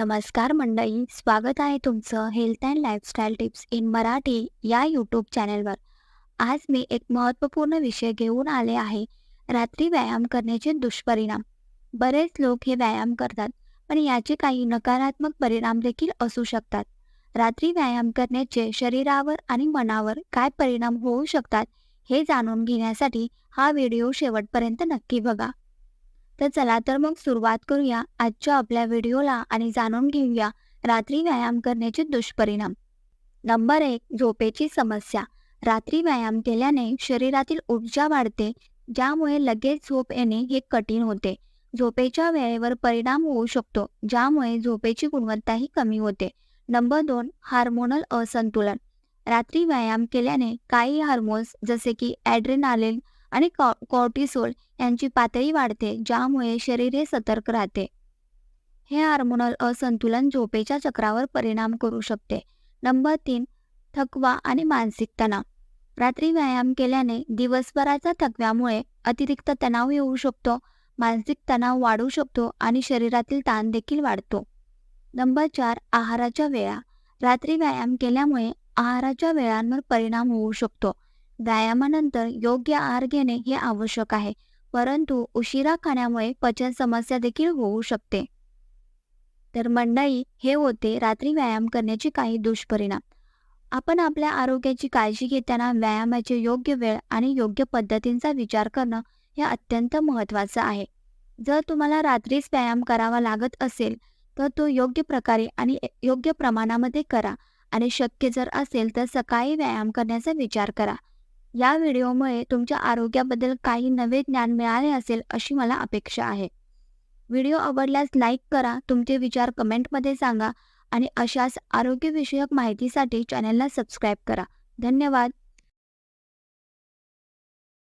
नमस्कार मंडळी स्वागत आहे तुमचं health and lifestyle tips in Marathi या यूट्यूब चॅनलवर आज मी एक महत्त्वपूर्ण विषय घेऊन आले आहे रात्री व्यायाम करण्याचे दुष्परिणाम. बरेच लोक हे व्यायाम करतात पण याचे काही नकारात्मक परिणाम देखील असू शकतात. रात्री व्यायाम करण्याचे शरीरावर आणि मनावर काय परिणाम होऊ शकतात हे जाणून घेण्यासाठी हा व्हिडिओ शेवटपर्यंत नक्की बघा. तर चला तर मग सुरुवात करूया आजच्या आपल्या व्हिडिओला आणि जाणून घेऊया रात्री व्यायाम करण्याचे दुष्परिणाम. नंबर एक झोपेची समस्या. रात्री व्यायाम केल्याने शरीरातील ऊर्जा वाढते ज्यामुळे लगेच झोप येणे हे कठीण होते. झोपेच्या वेळेवर परिणाम होऊ शकतो ज्यामुळे झोपेची गुणवत्ताही कमी होते. नंबर दोन हार्मोनल असंतुलन. रात्री व्यायाम केल्याने काही हार्मोन्स जसे की ॲड्रेनालिन आणि कॉ कॉर्टिसोल यांची पातळी वाढते ज्यामुळे शरीर हे सतर्क राहते. हे हार्मोनल असंतुलन झोपेच्या चक्रावर परिणाम करू शकते. नंबर तीन थकवा आणि मानसिक तणाव. रात्री व्यायाम केल्याने दिवसभराच्या थकव्यामुळे अतिरिक्त तणाव येऊ शकतो मानसिक तणाव वाढू शकतो आणि शरीरातील ताण देखील वाढतो. नंबर चार आहाराच्या वेळा. रात्री व्यायाम केल्यामुळे आहाराच्या वेळांवर परिणाम होऊ शकतो. व्यायामानंतर योग्य आहार घेणे हे आवश्यक आहे. परंतु उशिरा खाण्यामुळे पचन समस्या देखील होऊ शकते. तर मंडळी हे होते रात्री व्यायाम करण्याचे काही दुष्परिणाम. आपण आपल्या आरोग्याची काळजी घेताना व्यायामाचे योग्य वेळ आणि योग्य पद्धतींचा विचार करणं हे अत्यंत महत्त्वाचं आहे. जर तुम्हाला रात्रीच व्यायाम करावा लागत असेल तर तो योग्य प्रकारे आणि योग्य प्रमाणामध्ये करा आणि शक्य जर असेल तर सकाळी व्यायाम करण्याचा विचार करा. या व्हिडिओमुळे तुमच्या आरोग्याबद्दल काही नवे ज्ञान मिळाले असेल अशी मला अपेक्षा आहे. व्हिडिओ आवडल्यास लाईक करा तुमचे विचार कमेंटमध्ये सांगा आणि अशाच आरोग्यविषयक माहितीसाठी चॅनलला सबस्क्राईब करा. धन्यवाद!